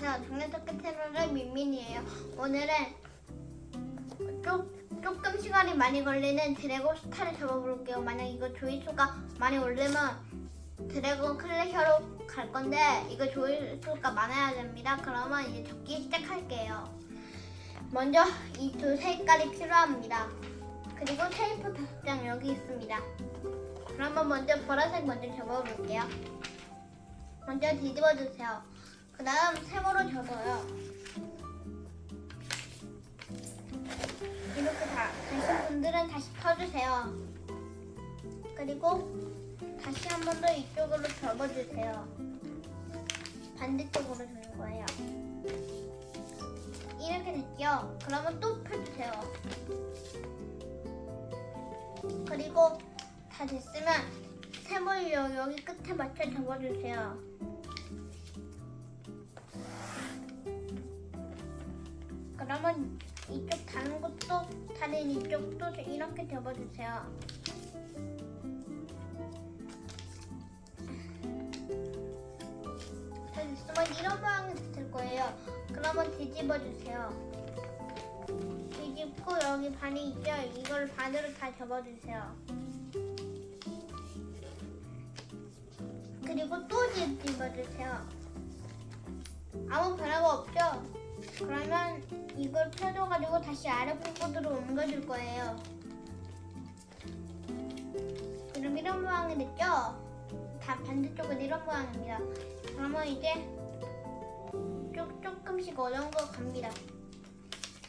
안녕하세요. 장난석 캐롤의 민민이에요. 오늘은 조, 조금 시간이 많이 걸리는 드래곤 스타를 잡아볼게요. 만약 이거 조회수가 많이 오르면 드래곤 클래셔로 갈 건데 이거 조회수가 많아야 됩니다. 그러면 이제 적기 시작할게요. 먼저 이 두 색깔이 필요합니다. 그리고 테이프 다섯 장 여기 있습니다. 그러면 먼저 보라색 먼저 접어볼게요. 먼저 뒤집어 주세요. 그 다음 세모로 접어요. 이렇게 다 되신 분들은 다시 펴주세요. 그리고 다시 한 번 더 이쪽으로 접어주세요. 반대쪽으로 주는 거예요. 이렇게 됐죠? 그러면 또 펴주세요. 그리고 다 됐으면 세모를 여- 여기 끝에 맞춰 접어주세요. 그러면 이쪽 다른 것도 다른 이쪽도 이렇게 접어주세요. 다 됐으면 이런 모양이 됐을 거예요. 그러면 뒤집어 주세요. 뒤집고 여기 반이 있죠? 이걸 반으로 다 접어주세요. 그리고 또 뒤집어 주세요. 아무 변화가 없죠? 그러면 이걸 펴줘가지고 다시 아랫부분으로 옮겨줄 거예요. 그럼 이런 모양이 됐죠? 다 반대쪽은 이런 모양입니다. 그러면 이제 조, 조금씩 어려운 거 갑니다.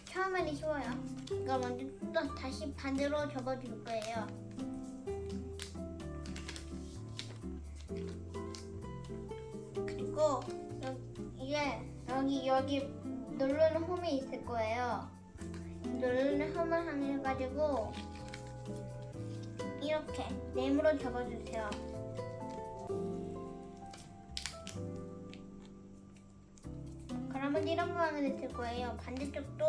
처음에는 쉬워요. 이거 먼저 또 다시 반대로 접어줄 거예요. 그리고 여- 이게 여기 여기 누르는 홈이 있을 거예요. 누르는 홈을 향해 가지고 이렇게 네모로 접어주세요. 그러면 이런 모양이 됐을 거예요. 반대쪽도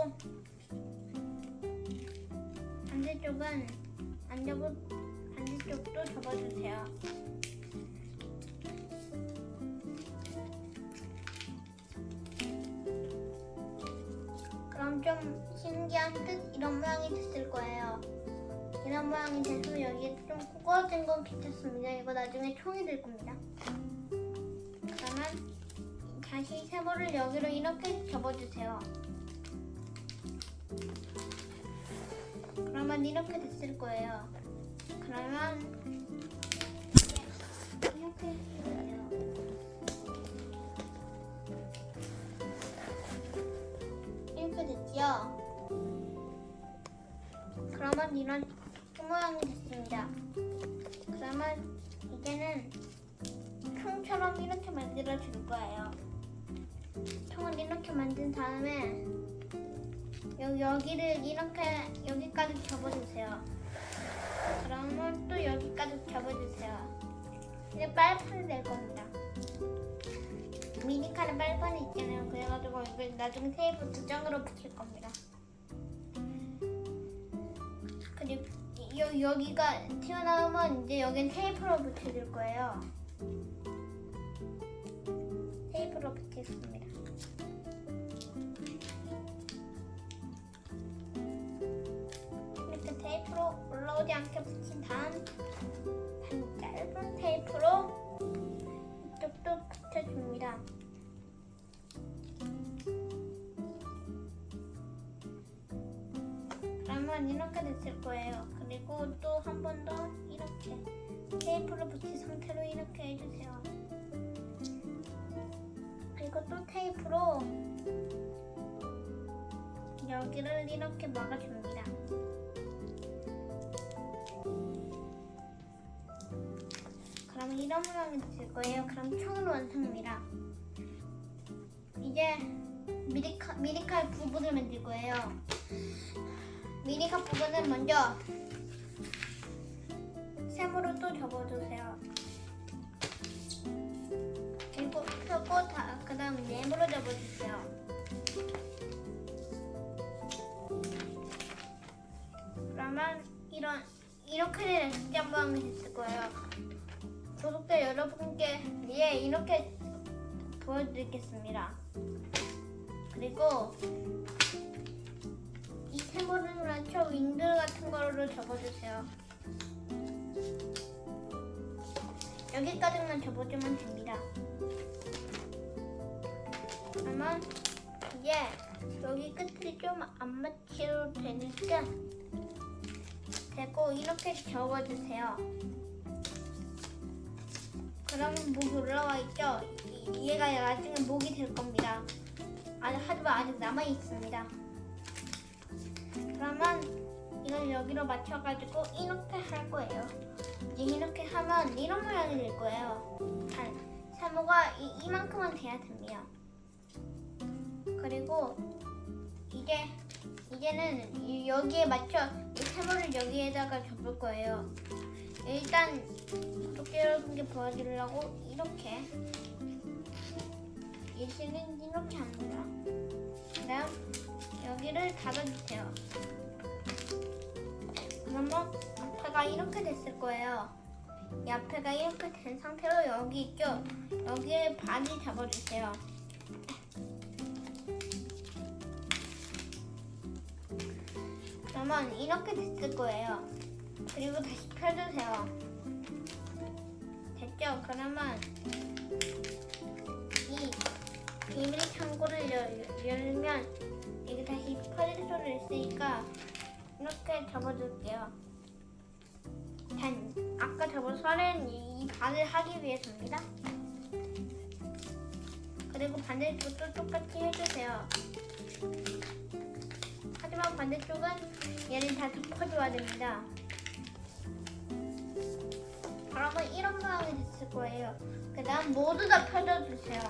반대쪽은 반대쪽도 접어주세요. 그럼 좀 신기한 뜻 이런 모양이 됐을 거예요. 이런 모양이 돼서 여기에 좀 구겨진 건 괜찮습니다. 이거 나중에 총이 될 겁니다. 그러면 다시 세모를 여기로 이렇게 접어주세요. 그러면 이렇게 됐을 거예요. 그러면 이렇게 이런 모양이 됐습니다. 그러면 이제는 총처럼 이렇게 만들어 줄 거예요. 총을 이렇게 만든 다음에 여, 여기를 이렇게 여기까지 접어주세요. 그러면 또 여기까지 접어주세요. 이제 빨판이 될 겁니다. 미니카는 빨판이 있잖아요. 그래가지고 이걸 나중에 테이프 두 장으로 붙일 겁니다. 여, 여기가 튀어나오면 이제 여긴 테이프로 붙여줄 거예요. 테이프로 붙이겠습니다. 이렇게 테이프로 올라오지 않게 붙인 다음 반 짧은 테이프로 이쪽도 붙여줍니다. 그러면 이렇게 됐을 거예요. 그리고 또 한 번 더 이렇게 테이프를 붙인 상태로 이렇게 해주세요. 그리고 또 테이프로 여기를 이렇게 막아줍니다. 그럼 이런 모양이 됐을 거예요. 그럼 총은 완성입니다. 이제 미리카, 미리칼 부분을 만들 거예요. 미니카 부분은 먼저 세모로 또 접어주세요. 그리고 펴고 다, 그 다음 네모로 접어주세요. 그러면 이런 이렇게 된 X자 모양이 됐을 거예요. 구독자 여러분께 위에 이렇게 보여드리겠습니다. 그리고 이 세모를 맞춰 윈드 같은 거로 접어주세요. 여기까지만 접어주면 됩니다. 그러면 이제 여기 끝을 좀안 맞춰도 되니까 되고 이렇게 접어주세요. 그러면 목이 올라와 있죠? 이- 얘가 나중에 목이 될 겁니다. 아직 하지만 아직 남아 있습니다. 그러면 이걸 여기로 맞춰가지고 이렇게 할 거예요. 이제 이렇게 하면 이런 모양이 될 거예요. 한 세모가 이, 이만큼은 돼야 됩니다. 그리고 이제 이제는 이- 여기에 맞춰 이 세모를 여기에다가 접을 거예요. 일단 여러분께 보여드리려고 이렇게 예시는 이렇게 합니다. 그다음 여기를 닫아주세요. 그러면 앞에가 이렇게 됐을 거예요. 이 앞에가 이렇게 된 상태로 여기 있죠? 여기에 반을 잡아주세요. 그러면 이렇게 됐을 거예요. 그리고 다시 펴주세요. 됐죠? 그러면 이 비밀 창고를 열, 열면 여기 다시 퍼질 소리를 있으니까 이렇게 접어줄게요. 단 아까 접은 설은 이, 이 반을 하기 위해서입니다. 그리고 반대쪽도 똑같이 해주세요. 하지만 반대쪽은 얘를 다 덮어줘야 됩니다. 그러면 이런 모양이 됐을 거예요. 그 다음 모두 다 펴줘주세요.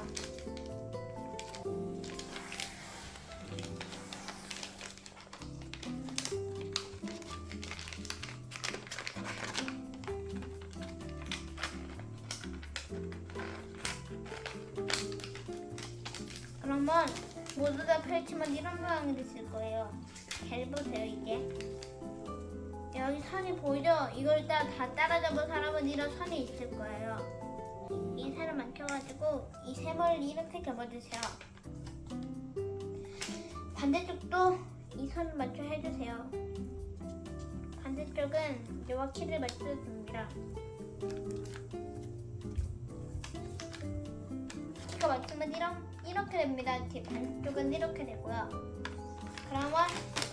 그러면 모두 다 펼치면 이런 모양이 됐을 거예요. 잘 보세요, 이게. 여기 선이 보이죠? 이걸 다, 다 따라잡은 사람은 이런 선이 있을 거예요. 이 선을 맞춰가지고 이 세모를 이렇게 접어주세요. 반대쪽도 이 선을 맞춰 해주세요. 반대쪽은 이와 키를 맞춰줍니다. 키가 맞추면 이런, 이렇게 됩니다. 제 반대쪽은 이렇게 되고요. 그러면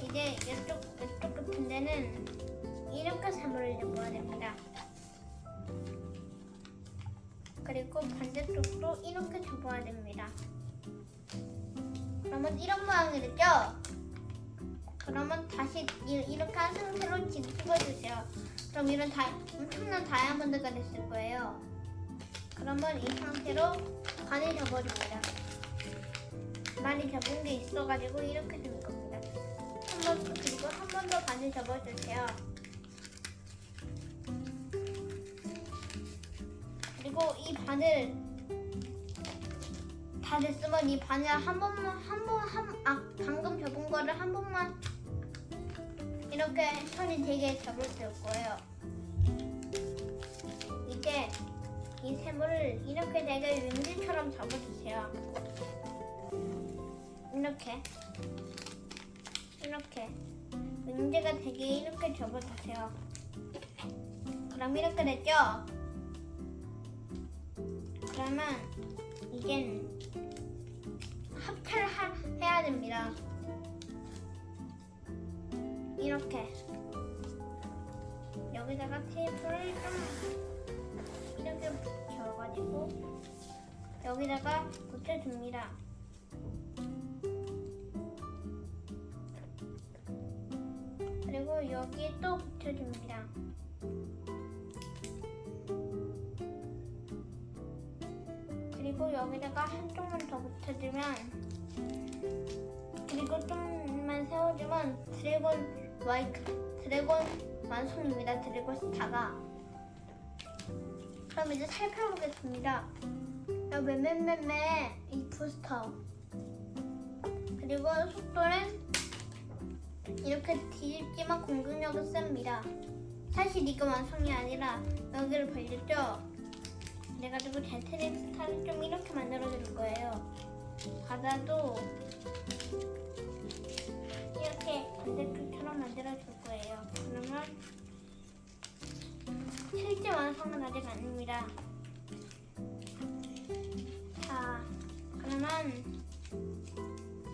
이제 이쪽, 이쪽 같은 데는 이렇게 세모를 접어야 됩니다. 그리고 반대쪽도 이렇게 접어야 됩니다. 그러면 이런 모양이 됐죠? 그러면 다시 이- 이렇게 한 상태로 뒤집어주세요. 그럼 이런 다, 엄청난 다이아몬드가 됐을 거예요. 그러면 이 상태로 반을 접어줍니다. 많이 접은 게 있어가지고 이렇게 된 겁니다. 한 번, 그리고 한 번 더 반을 접어주세요. 그리고 이 바늘 다 됐으면 이 바늘 한 번만 한 번한 아 방금 접은 거를 한 번만 이렇게 선이 되게 접을 수 있을 거예요. 이제 이 세모를 이렇게 되게 윈드처럼 접어주세요. 이렇게 이렇게 윈드가 되게 이렇게 접어주세요. 그럼 이렇게 됐죠? 그러면 이젠 합체를 하- 해야 됩니다. 이렇게 여기다가 테이프를 좀 이렇게 붙여가지고 여기다가 붙여줍니다. 그리고 여기에 또 붙여줍니다. 그리고 여기다가 한쪽만 더 붙여주면 그리고 좀만 세워주면 드래곤 와이크 드래곤 완성입니다. 드래곤 스타가 그럼 이제 살펴보겠습니다. 맨맨맨맨 이 부스터 그리고 속도는 이렇게 뒤집지만 공격력은 셉니다. 사실 이거 완성이 아니라 여기를 벌렸죠? 그래가지고 제트릭 스타를 좀 이렇게 만들어 줄 거예요. 바다도 이렇게 반대쪽처럼 만들어 줄 거예요. 그러면 실제 완성은 아직 아닙니다. 자, 그러면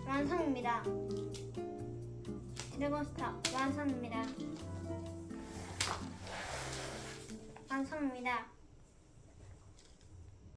완성입니다. 드래곤스타 완성입니다. 완성입니다.